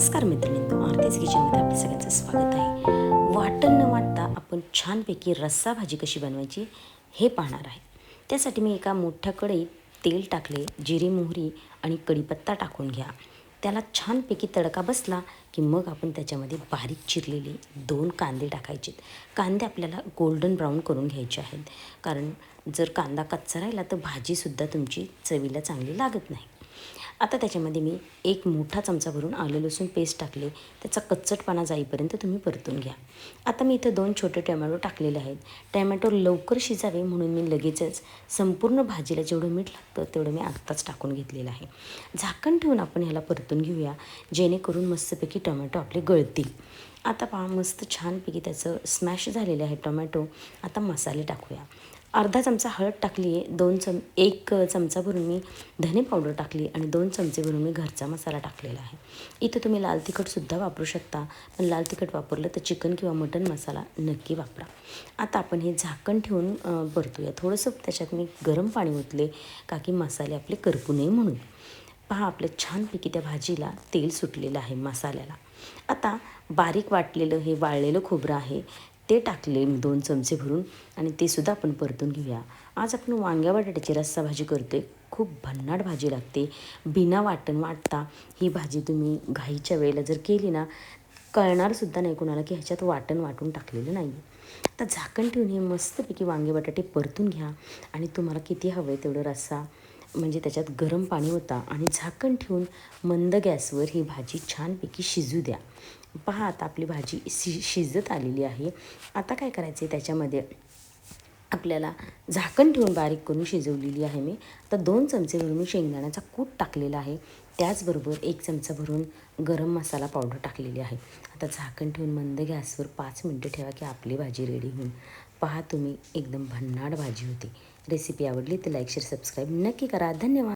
नमस्कार मैत्रिणींनो आरतीज किचनमध्ये आपलं सगळ्यांचं स्वागत आहे. वाटण न वाटता आपण छानपैकी रस्सा भाजी कशी बनवायची हे पाहणार आहे. त्यासाठी मी एका मोठ्या कढईत तेल टाकले जिरी मोहरी आणि कढीपत्ता टाकून घ्या. त्याला छानपैकी तडका बसला की मग आपण त्याच्यामध्ये बारीक चिरलेले दोन कांदे टाकायचे कांदे आपल्याला गोल्डन ब्राऊन करून घ्यायचे आहेत. कारण जर कांदा कच्चा राहिला तर भाजीसुद्धा तुमची चवीला चांगली लागत नाही. आता त्याच्यामध्ये मी एक मोठा चमचा भरून आलं लसूण पेस्ट टाकले. त्याचा कच्चटपणा जाईपर्यंत तुम्ही परतून घ्या. आता मी इथं दोन छोटे टोमॅटो टाकलेले आहेत. टॅमॅटो लवकर शिजावे म्हणून मी लगेचच संपूर्ण भाजीला जेवढं मीठ लागतं तेवढं मी आत्ताच टाकून घेतलेलं आहे. झाकण ठेवून आपण ह्याला परतून घेऊया जेणेकरून मस्तपैकी टोमॅटो आपले गळतील. आता पहा मस्त छानपैकी त्याचं स्मॅश झालेलं आहे टोमॅटो. आता मसाले टाकूया. अर्धा चमचा हळद टाकली आहे दोन चम एक चमचा भरून मी धने पावडर टाकली आणि दोन चमचे भरून मी घरचा मसाला टाकलेला आहे. इथं तुम्ही लाल तिखटसुद्धा वापरू शकता पण लाल तिखट वापरलं तर चिकन किंवा मटन मसाला नक्की वापरा. आता आपण हे झाकण ठेवून परतूया. थोडंसं त्याच्यात मी गरम पाणी ओतले का की मसाले आपले करपू नये म्हणून. पहा आपलं छानपैकी त्या भाजीला तेल सुटलेलं आहे मसाल्याला. आता बारीक वाटलेलं हे वाळलेलं खोबरं आहे ते टाकले मी दोन चमचे भरून आणि ते सुद्धा आपण परतून घेऊया. आज आपण वांग्या बटाट्याची रस्सा भाजी करतोय. खूप भन्नाट भाजी लागते. बिना वाटण वाटता ही भाजी तुम्ही घाईच्या वेळेला जर केली ना कळणारसुद्धा नाही कोणाला की ह्याच्यात वाटण वाटून टाकलेलं नाही आता झाकण ठेवून हे मस्तपैकी वांगे बटाटे परतून घ्या आणि तुम्हाला किती हवं आहे तेवढं रस्सा म्हणजे त्याच्यात गरम पाणी होता आणि झाकण ठेवून मंद गॅसवर ही भाजी छानपैकी शिजू द्या. पहा आता आपली भाजी शि शिजत आलेली आहे. आता काय करायचं आहे त्याच्यामध्ये? आपल्याला झाकण ठेवून बारीक करून शिजवलेली आहे मी. आता दोन चमचे भरून मी शेंगदाण्याचा कूट टाकलेला आहे. त्याचबरोबर एक चमचा भरून गरम मसाला पावडर टाकलेली आहे. आता झाकण ठेवून मंद गॅसवर पाच मिनटं ठेवा की आपली भाजी रेडी होऊन. पहा तुम्ही एकदम भन्नाट भाजी होती. रेसिपी आवडली तर लाईक शेअर सबस्क्राईब नक्की करा. धन्यवाद.